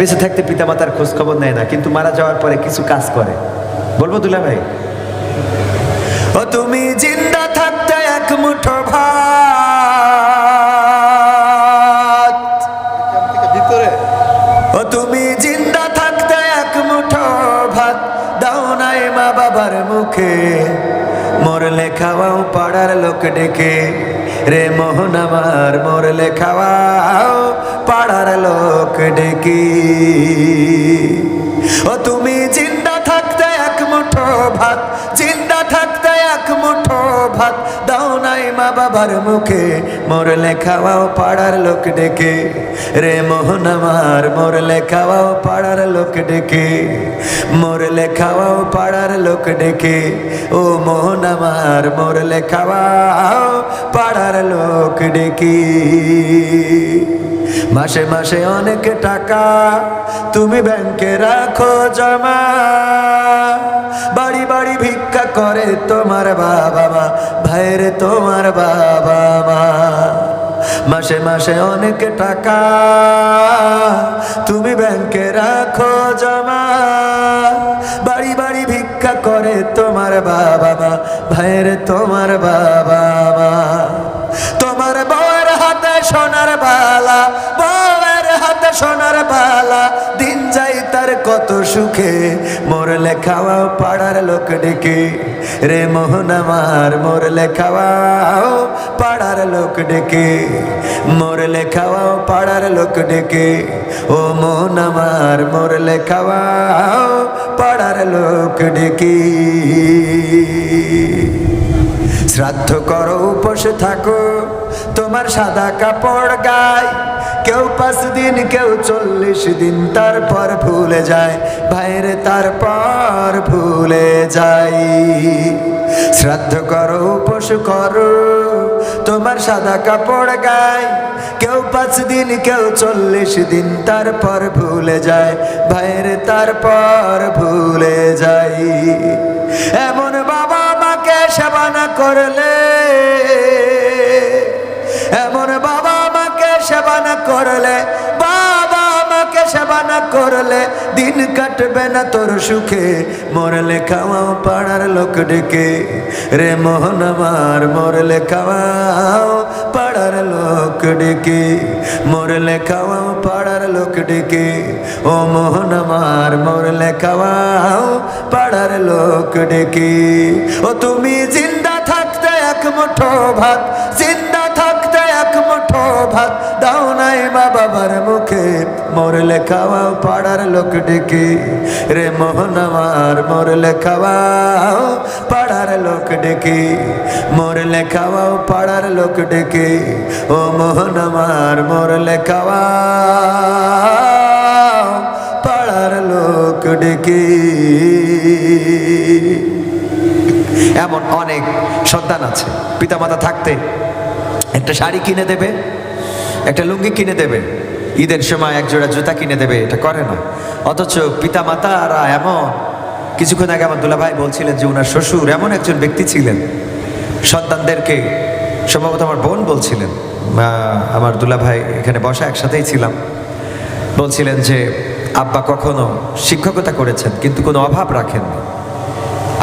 বেঁচে থাকতে পিতামাতার খোঁজ খবর নেয় না, কিন্তু মারা যাওয়ার পরে কিছু কাজ করে। বলব দুলা ভাই? ও তুমি জিন্দা থাকতে এক মুঠো ভাত। ভিতরে ও তুমি জিন্দা থাকতে এক মুঠো ভাত। দাও নাই মা বাবার মুখে। মরলে খাওয়াও পাড়ার লোক ডেকে। রে মোহন আমার মোর লেখাও পাড়ার লোক ডেকি। ও তুমি জিন্দা থাকতে এক মুঠো ভাত, জিন্দা বাবার মুখে মরলে খাওয়াও পাড়ার লোক ডেকে। রে মোহন আমার মরলে খাওয়াও পাড়ার লোক ডেকে। মরলে খাওয়াও পাড়ার লোক ডেকে। ও মোহন আমার মরলে খাওয়াও পাড়ার লোক ডেকে। মাসে মাসে অনেক টাকা তুমি ব্যাংকে রাখো জমা। বাড়ি বাড়ি ভিক্ষা করে তোমার বাবা মা, ভাইয়ের তোমার বাবা মা। মাসে মাসে অনেক টাকা তুমি ব্যাংকে রাখো জমা। বাড়ি বাড়ি ভিক্ষা করে তোমার বাবা মা ভাইরে তোমার বাবা সুখে মরলে খাওয়াও পাড়ার লোক ডেকে রে মোহন আমার মরলে খাওয়াও পাড়ার লোক ডেকে মরলে খাওয়াও পাড়ার লোক ডেকে ও মোহন আমার মরলে খাওয়াও পাড়ার লোক ডেকে শ্রাদ্ধ করো উপোস থাকো, তোমার সাদা কাপড় গায়। কেউ পাঁচ দিন, কেউ চল্লিশ দিন, তারপর ভুলে যায়। ভাইরে তারপর ভুলে যাই। শ্রাদ্ধ করো, উপোস করো, তোমার সাদা কাপড় গায়। কেউ পাঁচ দিন, কেউ চল্লিশ দিন, তারপর ভুলে যায়। ভাইরে তারপর ভুলে যাই। এমন বাবা মাকে সেবা না করলে করলে দিন কাটবে না তোর সুখে। মরলে খাওয়াও পাড়ার লোক ডেকে। রে মোহন আমার, মরলে খাওয়াও পাড়ার লোক ডেকে। মরলে খাওয়াও পাড়ার লোক ডেকে। ও মোহন আমার, মরলে খাওয়াও পাড়ার লোক ডেকে। ও তুমি জিন্দা থাকতে এক মুঠো ভাত, জিন্দা খাওয়াও পাড়ার লোক ডেকে রে মোহন আমার মরলে খাওয়াও পাড়ার লোক ডেকে মরলে খাওয়াও পাড়ার লোক ডেকে ও মোহন আমার মরলে খাওয়াও পাড়ার লোক ডেকে এমন অনেক সন্তান আছে। পিতামাতা থাকতে। একটা শাড়ি কিনে দেবে, একটা লুঙ্গি কিনে দেবে। ঈদের সময় এক জোড়া জুতা কিনে দেবে, এটা করে না। অথচ পিতা মাতারা এমন, কিছুক্ষণ আগে আমার দুলা ভাই বলছিলেন যে ওনার শ্বশুর এমন একজন ব্যক্তি ছিলেন। সন্তানদেরকে সম্ভবত আমার বোন বলছিলেন। আমার দুলাভাই এখানে বসা একসাথেই ছিলাম। বলছিলেন যে, আব্বা কখনো শিক্ষকতা করেছেন, কিন্তু কোনো অভাব রাখেননি।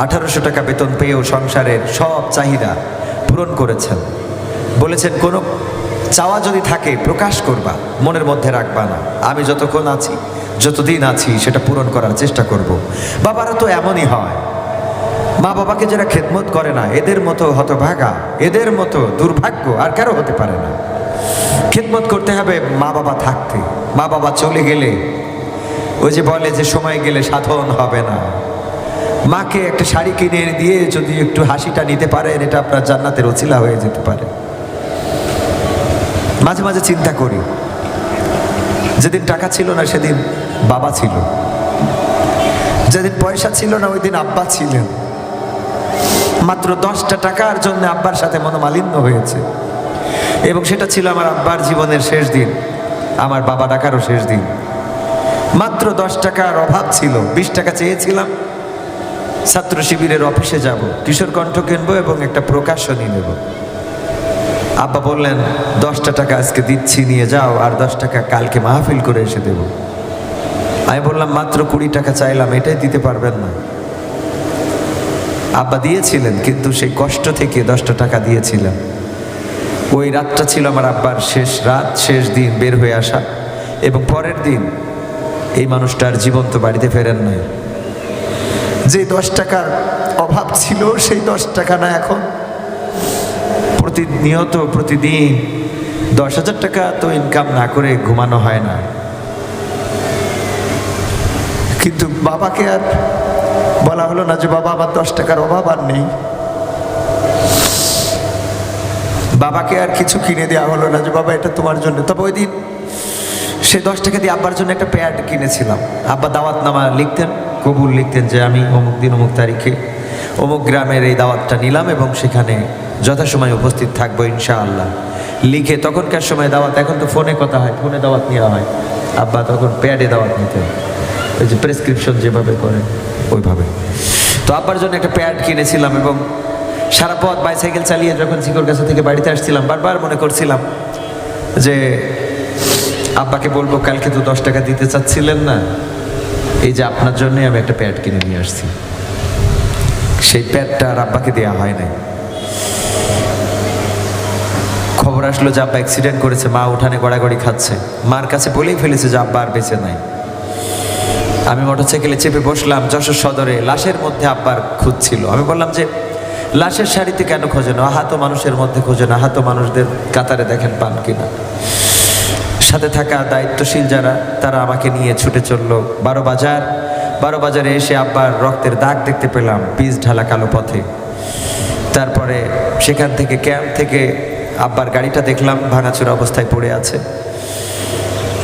আঠারোশো টাকা বেতন পেয়েও সংসারের সব চাহিদা পূরণ করেছেন। বলেছেন, কোনো চাওয়া যদি থাকে, প্রকাশ করবা, মনের মধ্যে রাখবা না। আমি যতক্ষণ আছি, যতদিন আছি, সেটা পূরণ করার চেষ্টা করব। বাবারা তো এমনই হয়। মা বাবাকে যারা খেদমত করে না, এদের মতো হতভাগা, এদের মতো দুর্ভাগ্য আর কারও হতে পারে না। খেদমত করতে হবে মা বাবা থাকতে। মা বাবা চলে গেলে, ওই যে বলে যে সময় গেলে সাধন হবে না। মাকে একটা শাড়ি কিনে দিয়ে যদি একটু হাসিটা নিতে পারেন, এটা আপনার জান্নাতের অছিলা হয়ে যেতে পারে। মাঝে মাঝে চিন্তা করি। যেদিন টাকা ছিল না, সেদিন বাবা ছিল। যেদিন পয়সা ছিল না, ওই দিন আব্বা ছিলেন। মাত্র দশটা টাকার জন্য আব্বার সাথে মনোমালিন্য হয়েছে। এবং সেটা ছিল আমার আব্বার জীবনের শেষ দিন, আমার বাবা ডাকারও শেষ দিন। মাত্র দশ টাকার অভাব ছিল, বিশ টাকা চেয়েছিলাম, ছাত্র শিবিরের অফিসে যাব কিশোর কণ্ঠ কিনবো এবং একটা প্রকাশনী নেব। আব্বা বললেন, দশটা টাকা আজকে দিচ্ছি, নিয়ে যাও, আর দশ টাকা কালকে মাহফিল করে এসে দেব। আমি বললাম, মাত্র কুড়ি টাকা চাইলাম, এটাই দিতে পারবেন না। আব্বা দিয়েছিলেন, কিন্তু সেই কষ্ট থেকে দশটা টাকা দিয়েছিলেন। ওই রাতটা ছিল আমার আব্বার শেষ রাত, শেষ দিন বের হয়ে আসা, এবং পরের দিন এই মানুষটার জীবন্ত বাড়িতে ফেরেন নাই। যে দশ টাকার অভাব ছিল, সেই দশ টাকা না এখন প্রতিনিয়ত প্রতিদিন দশ হাজার টাকা তো ইনকাম না করে ঘুমানো হয় না। কিন্তু বাবাকে আর বলা হলো না যে, বাবা, আমার দশ টাকার অভাব আর নেই। বাবাকে আর কিছু কিনে দেওয়া হলো না যে, বাবা, এটা তোমার জন্য। তবে ওই দিন সে দশ টাকা দিয়ে আব্বার জন্য একটা প্যাড কিনেছিলাম। আব্বা দাওয়াত নামা লিখতেন, কবুল লিখতেন যে, আমি অমুক দিন অমুক তারিখে অমুক গ্রামের এই দাওয়াতটা নিলাম এবং সেখানে যথাসময় উপস্থিত থাকব ইনশাআল্লাহ। লিখে তখনকার সময় দাওয়াত, এখন তো ফোনে কথা হয়, ফোনে দাওয়াত নেওয়া হয়। আব্বা তখন প্যাডে দাওয়াত নিতেন। ওই যে প্রেসক্রিপশন যেভাবে করে ওইভাবে। তো আব্বার জন্য একটা প্যাড কিনেছিলাম এবং সারা পথ বাইসাইকেল চালিয়ে যখন শিকর কাছে থেকে বাড়িতে আসছিলাম, বারবার মনে করছিলাম যে আব্বাকে বলব, কালকে তো দশ টাকা দিতে চাচ্ছিলেন না। এই যে আপনার জন্যই আমি একটা প্যাড কিনে নিয়ে আসছি। সেই প্যাডটা আর আব্বাকে দেওয়া হয় নাই। খবর আসলো যে আব্বা অ্যাক্সিডেন্ট করেছে, মা উঠানে গড়াগড়ি খাচ্ছে। মার কাছে বলেই ফেলেছে যে আব্বা আর বেঁচে নাই। আমি মোটরসাইকেলে চেপে বসলাম যশোর সদরে, লাশের মধ্যে আব্বার খুঁজছিল আমি বললাম যে, লাশের শাড়িতে কেন খোঁজে না আহাত মানুষের মধ্যে খোঁজে না আহাত মানুষদের কাতারে দেখেন পান কিনা। সাথে থাকা দায়িত্বশীল যারা, তারা আমাকে নিয়ে ছুটে চলল বারো বাজার। বারো বাজারে এসে আব্বার রক্তের দাগ দেখতে পেলাম পিচ ঢালা কালো পথে। তারপরে সেখান থেকে ক্যাম্প থেকে আব্বার গাড়িটা দেখলাম, ভাঙাচোরা অবস্থায় পড়ে আছে।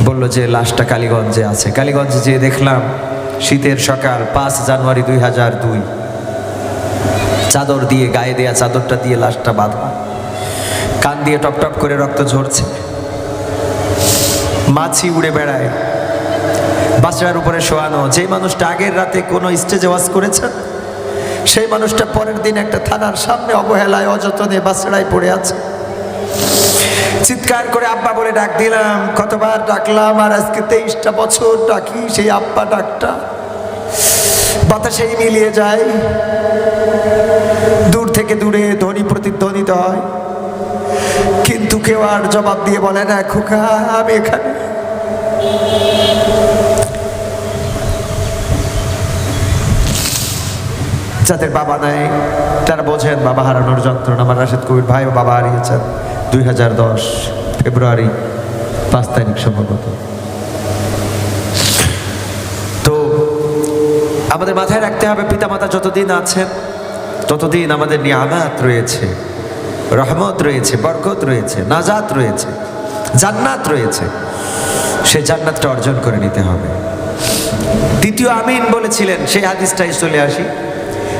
বলল যে, লাশটা কালীগঞ্জে আছে। কালীগঞ্জে যেয়ে দেখলাম, শীতের সকাল পাঁচ জানুয়ারি দুই হাজার দুই। চাদর দিয়ে, গায়ে দেয়া চাদরটা দিয়ে লাশটা বাঁধা কান দিয়ে টপ টপ করে রক্ত ঝরছে। মাছি উড়ে বেড়ায়। বাসড়ার উপরে শোয়ানো যে মানুষটা আগের রাতে কোনো স্টেজে ওয়াজ করেছেন, সেই মানুষটা পরের দিন একটা থানার সামনে অবহেলায়, অযত্নে বাসড়ায় পড়ে আছে। চিৎকার করে আব্বা বলে ডাক দিলাম, কতবার ডাকলাম আর আজকে তেইশটা বছর ডাকি সেই আব্বা ডাকটা। বাতাসেই মিলিয়ে যায়। দূর থেকে দূরে ধ্বনি প্রতিধ্বনিত হয়। কিন্তু কেউ আর জবাব দিয়ে বলে না, খোকা, আমি এখানে। যাদের বাবা নাই তারা বোঝেন, বাবা হারানোর যন্ত্রণা। আমার রাশেদ কবির ভাই বাবা হারিয়েছেন। দুই হাজার দশ ফেব্রুয়ারি পাঁচ তারিখ সম্ভবত। তো আমাদের মাথায় রাখতে হবে, পিতামাতা যতদিন আছেন, ততদিন আমাদের নিয়ামাত রয়েছে, রহমত রয়েছে, বরকত রয়েছে, নাজাত রয়েছে, জান্নাত রয়েছে। সে জান্নাতটা অর্জন করে নিতে হবে। দ্বিতীয় আমিন বলেছিলেন, সেই হাদিসটাই চলে আসি।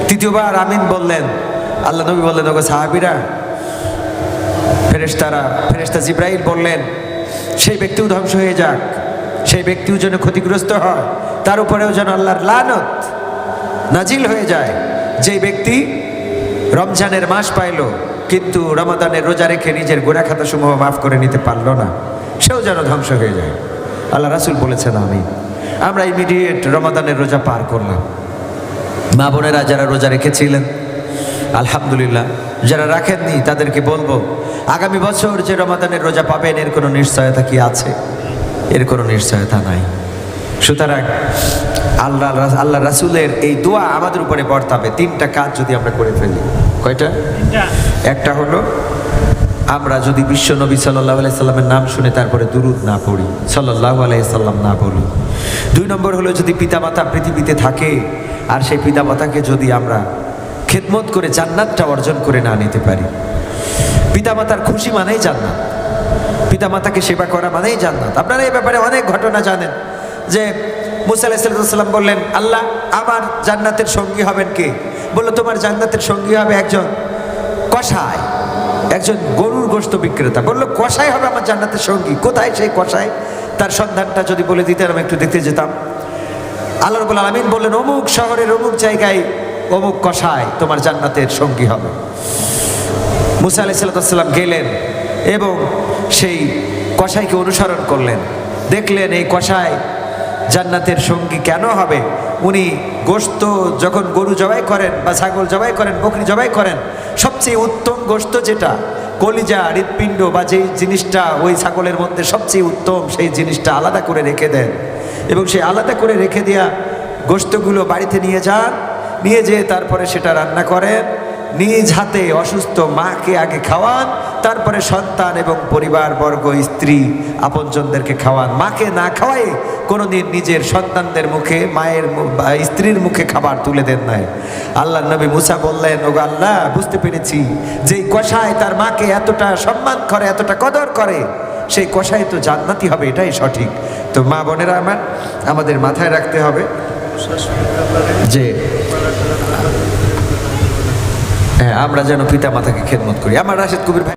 তৃতীয়বার আমিন বললেন, আল্লাহ নবী বললেন, ওগো সাহাবিরা, ফেরেশতারা, ফেরেশতা জিব্রাইল বললেন, সেই ব্যক্তিও ধ্বংস হয়ে যাক, সেই ব্যক্তিও যেন ক্ষতিগ্রস্ত হয়, তার উপরেও যেন আল্লাহর লানত নাজিল হয়ে যায়। যেই ব্যক্তি রমজানের মাস পাইল, কিন্তু রমাদানের রোজা রেখে নিজের গোড়া খাতা সমূহ মাফ করে নিতে পারল না, সেও যেন ধ্বংস হয়ে যায়। আল্লাহ রাসুল বলেছেন আমি আমরা ইমিডিয়েট রমাদানের রোজা পার করলাম। মা বোনেরা যারা রোজা রেখেছিলেন আলহামদুলিল্লাহ যারা রাখেননি তাদেরকে বলব আগামী বছর যে রমাদানের রোজা পাবেন এর কোনো নিশ্চয়তা কি আছে? এর কোনো নিশ্চয়তা নাই। সুতরাং আল্লাহ আল্লাহ রাসুলের এই দোয়া আমাদের উপরে বর্তাবে। তিনটা কাজ যদি আমরা করে ফেলি। কয়টা? একটা হলো আমরা যদি বিশ্ব নবী সাল্লাহ আলাইসাল্লামের নাম শুনে তারপরে দুরুদ না পড়ি সাল্লাহ আলাইসাল্লাম না বলি দুই নম্বর হলো যদি পিতামাতা পৃথিবীতে থাকে, আর সেই পিতামাতাকে যদি আমরা খেদমত করে জান্নাতটা অর্জন করে না নিতে পারি। পিতামাতার খুশি মানেই জান্নাত। পিতামাতাকে সেবা করা মানেই জান্নাত। আপনারা এই ব্যাপারে অনেক ঘটনা জানেন যে মুসা আলাইসাল্লাম বললেন, আল্লাহ, আমার জান্নাতের সঙ্গী হবেন কে? বলল, তোমার জান্নাতের সঙ্গী হবে একজন কষায় একজন গরুর গোস্ত বিক্রেতা বলল কষাই হবে আমার জান্নাতের সঙ্গী। কোথায় সেই কষাই তার সন্ধানটা যদি বলে দিতেন, আমি একটু দেখতে যেতাম। আল্লাহ রবুল আলমিন বললেন, অমুক শহরের অমুক জায়গায় অমুক কষায় তোমার জান্নাতের সঙ্গী হবে। মুসা আলি সাল্লাম গেলেন এবং সেই কষাইকে অনুসরণ করলেন। দেখলেন এই কষাই জান্নাতের সঙ্গী কেন হবে? উনি গোস্ত যখন গরু জবাই করেন বা ছাগল জবাই করেন, বকরি জবাই করেন, সবচেয়ে উত্তম গোস্ত যেটা, কলিজা, হৃৎপিণ্ড বা যেই জিনিসটা ওই ছাগলের মধ্যে সবচেয়ে উত্তম, সেই জিনিসটা আলাদা করে রেখে দেন। এবং সেই আলাদা করে রেখে দেওয়া গোস্তগুলো বাড়িতে নিয়ে যান, নিয়ে যেয়ে তারপরে সেটা রান্না করেন, নিজ হাতে অসুস্থ মাকে আগে খাওয়ান তারপরে সন্তান এবং পরিবারবর্গ স্ত্রী আপনজনদেরকে খাওয়ান। মাকে না খাওয়াই কোনোদিন নিজের সন্তানদের মুখে, মায়ের স্ত্রীর মুখে খাবার তুলে দেন নাই। আল্লাহ নবী মুসা বললেন, ওগো আল্লাহ, বুঝতে পেরেছি যেই কষায় তার মাকে এতটা সম্মান করে, এতটা কদর করে, সেই কষাই তো জান্নাতি হবে, এটাই সঠিক। তো মা বোনেরা আমার, আমাদের মাথায় রাখতে হবে যে হ্যাঁ আমরা যেন পিতা মাতাকে খেদমত করি। আমার রাশেদ কবির ভাই